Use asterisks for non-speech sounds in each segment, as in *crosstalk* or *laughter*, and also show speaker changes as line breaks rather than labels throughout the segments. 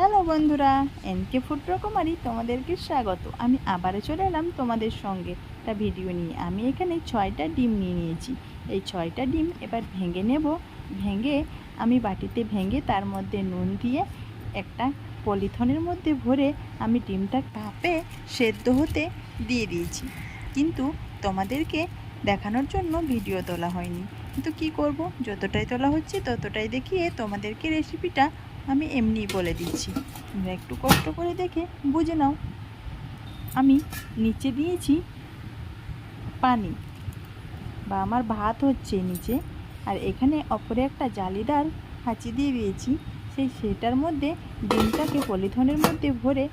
Hello বন্ধুরা, NK food রকমারি তোমাদেরকে স্বাগত। আমি আবারও চলে এলাম তোমাদের সঙ্গে। একটা ভিডিও নিয়ে। আমি এখানে ছয়টা ডিম নিয়ে নিয়েছি। এই ছয়টা ডিম এবার ভেঙে নেব। ভেঙে আমি বাটিতে ভেঙে তার মধ্যে নুন দিয়ে একটা পলিথনের মধ্যে ভরে আমি ডিমটা কাপে সেদ্ধ হতে দিয়ে দিয়েছি। কিন্তু তোমাদেরকে দেখানোর জন্য ভিডিও তোলা হয়নি। কিন্তু কি করব? যতটাই তোলা হচ্ছে ততটাই দেখিয়ে তোমাদেরকে রেসিপিটা আমি এমনিই বলে দিচ্ছি। তোমরা একটু কষ্ট করে দেখে বুঝে নাও। আমি নিচে দিয়েছি পানি বা আমার ভাত হচ্ছে নিচে। আর এখানে অপরে একটা জালিদার হাঁচি দিয়ে দিয়েছি। সেই সেটার মধ্যে ডিমটাকে পলিথনের মধ্যে ভরে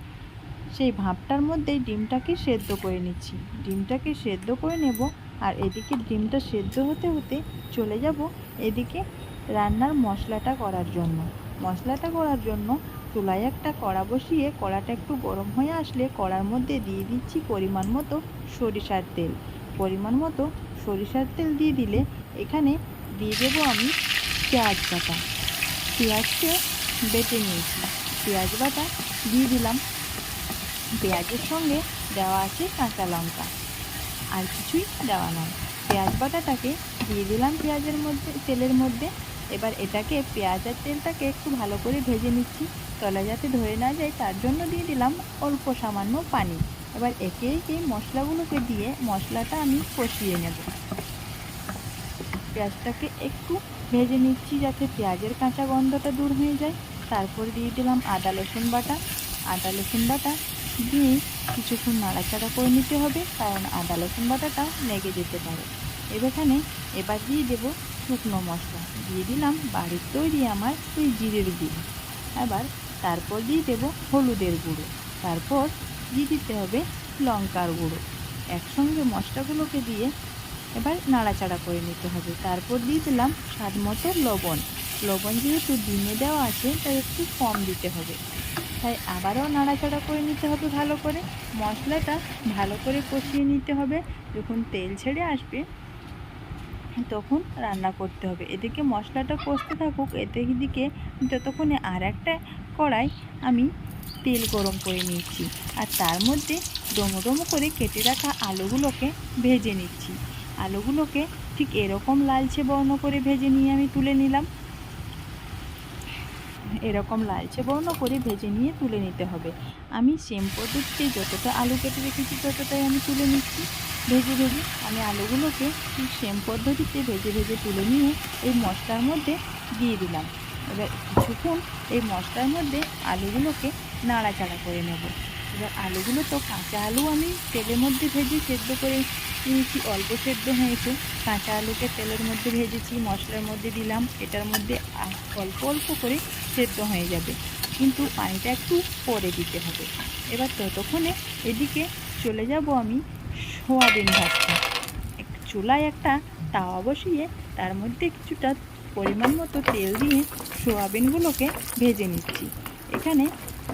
সেই ভাপটার মধ্যে ডিমটাকে সেদ্ধ করে নিচ্ছি। ডিমটাকে সেদ্ধ করে নেব আর এদিকে ডিমটা সেদ্ধ হতে হতে চলে যাব এদিকে রান্নার মশলাটা করার জন্য। মশলাটা করার জন্য চুলায় একটা কড়া বসিয়ে কড়াটা একটু গরম হয়ে আসলে কড়ার মধ্যে দিয়ে দিচ্ছি পরিমাণ মতো সরিষার তেল। পরিমাণ মতো সরিষার তেল দিয়ে দিলে এখানে দিয়ে দেবো আমি পেঁয়াজ বাটা। পেঁয়াজকে বেটে নিয়েছি। পেঁয়াজ বাটা দিয়ে দিলাম। পেঁয়াজের সঙ্গে দেওয়া আছে কাঁচা লঙ্কা। আর কিছুই দেওয়া নয়। পেঁয়াজ বাটাটাকে দিয়ে দিলাম পেঁয়াজের মধ্যে, তেলের মধ্যে। এবার এটাকে পেঁয়াজ আর তেলটাকে একটু ভালো করে ভেজে নিচ্ছি। তলা যাতে ধরে না যায়, তার জন্য দিয়ে দিলাম অল্প সামান্য পানি। এবার একে একে মশলাগুলোকে দিয়ে মশলাটা আমি কষিয়ে নেব। পেঁয়াজটাকে একটু ভেজে নিচ্ছি যাতে পেঁয়াজের কাঁচা গন্ধটা দূর হয়ে যায়। তারপর দিয়ে দিলাম আদা, রসুন বাটা। আদা, রসুন বাটা দিয়ে কিছুক্ষণ নাড়াচাড়া করে নিতে হবে, কারণ আদা, রসুন বাটাটা লেগে যেতে পারে। এখানে এবার দিয়ে দেবো শুকনো মশলা দিয়ে দিলাম বাড়ির তৈরি আমার ওই জিরের গুঁড়ো। এবার তারপর দিয়ে দেবো হলুদের গুঁড়ো। তারপর দিয়ে দিতে হবে লঙ্কার গুঁড়ো। একসঙ্গে মশলাগুলোকে দিয়ে এবার নাড়াচাড়া করে নিতে হবে। তারপর দিয়ে দিলাম স্বাদ মতো লবণ। লবণ যেহেতু ডিমে দেওয়া আছে, তাই একটু কম দিতে হবে। তাই আবারও নাড়াচাড়া করে নিতে হবে ভালো করে। মশলাটা ভালো করে কষিয়ে নিতে হবে। যখন তেল ছেড়ে আসবে তখন রান্না করতে হবে। এদিকে মশলাটা কষতে থাকুক, এতে দিকে যতক্ষণে আর একটা কড়াই আমি তেল গরম করে নিচ্ছি। আর তার মধ্যে ডমো ডমো করে কেটে রাখা আলুগুলোকে ভেজে নিচ্ছি। আলুগুলোকে ঠিক এরকম লালচে বর্ণ করে ভেজে নিয়ে আমি তুলে নিলাম। এরকম লালচে বর্ণ করে ভেজে নিয়ে তুলে নিতে হবে। আমি সেম পদ্ধতিতে যতটা আলু কেটে রেখেছি, ততটাই আমি তুলে নিচ্ছি। ভেজে ভেজে আমি আলুগুলোকে সেম পদ্ধতিতে ভেজে ভেজে তুলে নিয়ে এই মশলার মধ্যে দিয়ে দিলাম। এবার কিছুক্ষণ এই মশলার মধ্যে আলুগুলোকে নাড়াচাড়া করে নেব। এবার আলুগুলো তো কাঁচা আলু আমি তেলের মধ্যে ভেজে সেদ্ধ করে নিয়েছি, অল্প সেদ্ধ হয়েছে। কাঁচা আলুকে তেলের মধ্যে ভেজেছি, মশলার মধ্যে দিলাম, এটার মধ্যে অল্প অল্প করে সেদ্ধ হয়ে যাবে। কিন্তু পানিটা একটু পরে দিতে হবে। এবার ততক্ষণে এদিকে চলে যাব আমি সোয়াবিন ভাজতে। এক চুলায় একটা তাওয়া বসিয়ে তার মধ্যে কিছুটা পরিমাণ মতো তেল দিয়ে সোয়াবিনগুলোকে ভেজে নিচ্ছি। এখানে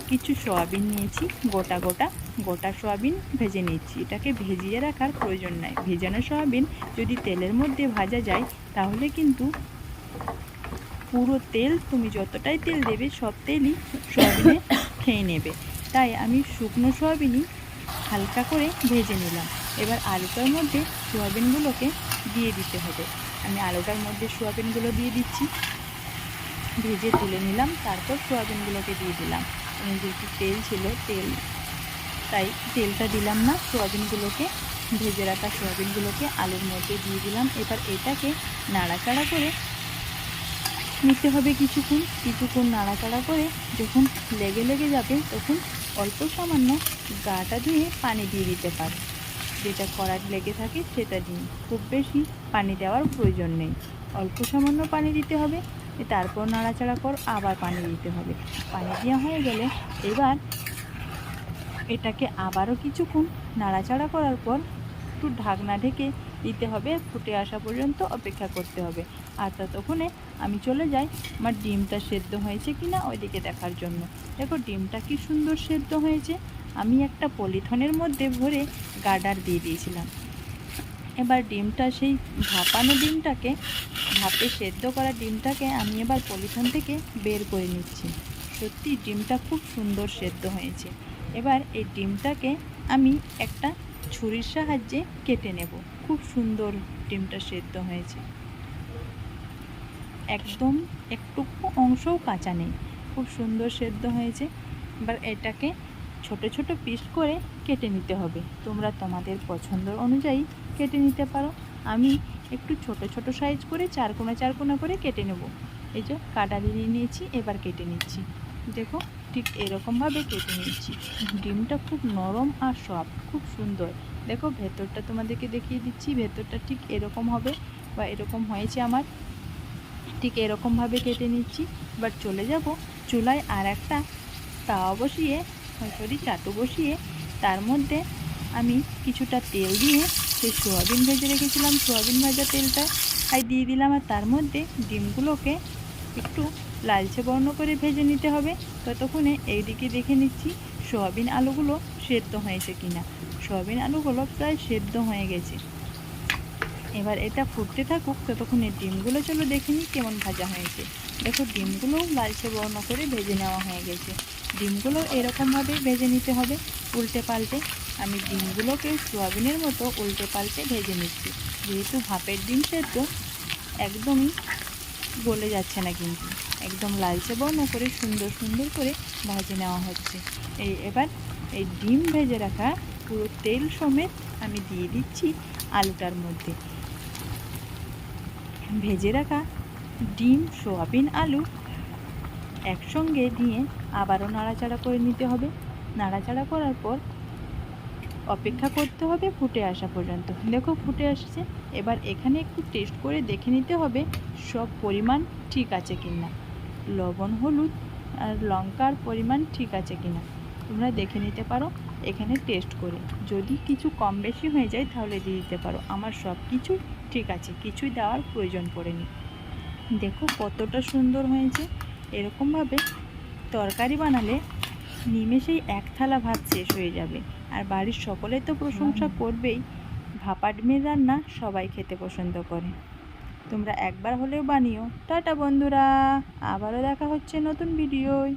কিছু সোয়াবিন নিয়েছি, গোটা গোটা গোটা সোয়াবিন ভেজে নিচ্ছি এটাকে ভেজিয়ে রাখার প্রয়োজন নাই। ভেজানো সোয়াবিন যদি তেলের মধ্যে ভাজা যায়, তাহলে কিন্তু পুরো তেল, তুমি যতটাই তেল দেবে, সব তেলই সোয়াবিনে *coughs* খেয়ে নেবে। তাই আমি শুকনো সোয়াবিনই হালকা করে ভেজে নিলাম। এবার আলুটার মধ্যে সোয়াবিনগুলোকে দিয়ে দিতে হবে। আমি আলুটার মধ্যে সোয়াবিনগুলো দিয়ে দিচ্ছি। ভেজে তুলে নিলাম, তারপর সোয়াবিনগুলোকে দিয়ে দিলাম। যেহেতু তেল ছিল, তেল, তাই তেলটা দিলাম না, সোয়াবিনগুলোকে, ভেজে রাখা সোয়াবিনগুলোকে আলুর মধ্যে দিয়ে দিলাম। এবার এটাকে নাড়াচাড়া করে নিতে হবে কিছুক্ষণ। কিছুক্ষণ নাড়াচাড়া করে যখন লেগে লেগে যাবে, তখন অল্প সামান্য গাটা ধুয়ে পানি দিয়ে দিতে পারে। যেটা করার লেগে থাকে সেটা দিন। খুব বেশি পানি দেওয়ার প্রয়োজন নেই। অল্প সামান্য পানি দিতে হবে। তারপর নাড়াচাড়া কর, আবার পানি দিতে হবে। পানি দেওয়া হয়ে গেলে এবার এটাকে আবারও কিছুক্ষণ নাড়াচাড়া করার পর একটু ঢাকনা ঢেকে দিতে হবে, ফুটে আসা পর্যন্ত অপেক্ষা করতে হবে। আর ততক্ষণে আমি চলে যাই আমার ডিমটা সেদ্ধ হয়েছে কি না ওইদিকে দেখার জন্য। দেখো ডিমটা কি সুন্দর সেদ্ধ হয়েছে। আমি একটা পলিথনের মধ্যে ভরে গার্ডার দিয়ে দিয়েছিলাম। এবার ডিমটা সেই ভাপানো ডিমটাকে, ভাপে সেদ্ধ করা ডিমটাকে আমি এবার পলিথন থেকে বের করে নিচ্ছি। সত্যি ডিমটা খুব সুন্দর সেদ্ধ হয়েছে। এবার এই ডিমটাকে আমি একটা ছুরির সাহায্যে কেটে নেব। খুব সুন্দর ডিমটা সেদ্ধ হয়েছে। একদম একটুকু অংশও কাঁচা নেই। খুব সুন্দর সেদ্ধ হয়েছে। এবার এটাকে ছোট ছোট পিস করে কেটে নিতে হবে। তোমরা তোমাদের পছন্দ অনুযায়ী কেটে নিতে পারো। আমি একটু ছোট ছোট সাইজ করে চার কোনা চার কোনা করে কেটে নেব। এই যে কাটারি নিয়ে নিয়েছি, এবার কেটে নিচ্ছি। দেখো, ঠিক এরকমভাবে কেটে নিচ্ছি। ডিমটা খুব নরম আর সফট, খুব সুন্দর। দেখো, ভেতরটা তোমাদেরকে দেখিয়ে দিচ্ছি। ভেতরটা ঠিক এরকম হবে বা এরকম হয়েছে আমার। ঠিক এরকমভাবে কেটে নিচ্ছি। এবার চলে যাব চুলায় আর একটা তাওয়া বসিয়ে সরি চাটু বসিয়ে তার মধ্যে আমি কিছুটা তেল দিয়ে সেই সোয়াবিন ভেজে রেখেছিলাম। সোয়াবিন ভাজা তেলটা আর দিয়ে দিলাম আর তার মধ্যে ডিমগুলোকে একটু লালচে বর্ণ করে ভেজে নিতে হবে। ততক্ষণে এইদিকে দেখে নিচ্ছি সোয়াবিন আলুগুলো সেদ্ধ হয়েছে কিনা। সোয়াবিন আলুগুলো প্রায় সেদ্ধ হয়ে গেছে। এবার এটা ফুটতে থাকুক, ততক্ষণে ডিমগুলো চলো দেখে নিই কেমন ভাজা হয়েছে। দেখো ডিমগুলোও লালচে বর্ণ করে ভেজে নেওয়া হয়ে গেছে। ডিমগুলো এরকমভাবে ভেজে নিতে হবে উল্টে পাল্টে। আমি ডিমগুলোকে সোয়াবিনের মতো উল্টে পাল্টে ভেজে নিচ্ছি। যেহেতু ভাপের ডিম সেদ্ধ, একদমই গলে যাচ্ছে না কিন্তু। একদম লালচে বর্ণ করে, সুন্দর সুন্দর করে ভাজে নেওয়া হচ্ছে। এই এবার এই ডিম ভেজে রাখা পুরো তেল সমেত আমি দিয়ে দিচ্ছি আলুটার মধ্যে। ভেজে রাখা ডিম, সোয়াবিন, আলু একসঙ্গে দিয়ে আবারও নাড়াচাড়া করে নিতে হবে। নাড়াচাড়া করার পর অপেক্ষা করতে হবে ফুটে আসা পর্যন্ত। দেখো ফুটে আসছে। এবার এখানে একটু টেস্ট করে দেখে নিতে হবে সব পরিমাণ ঠিক আছে কিনা। লবণ, হলুদ আর লঙ্কার পরিমাণ ঠিক আছে কিনা। তোমরা দেখে নিতে পারো এখানে টেস্ট করে। যদি কিছু কম বেশি হয়ে যায় তাহলে দিয়ে দিতে পারো। আমার সব কিছু ঠিক আছে কিছুই দেওয়ার প্রয়োজন পড়েনি। দেখো কতটা সুন্দর হয়েছে। এরকমভাবে তরকারি বানালে নিমেষেই এক থালা ভাত শেষ হয়ে যাবে। আর বাড়ির সকলে তো প্রশংসা করবেই ভাপা ডিমের রান্না সবাই খেতে পছন্দ করে। তোমরা একবার হলেও বানিও। টাটা বন্ধুরা আবারও দেখা হচ্ছে নতুন ভিডিওয়।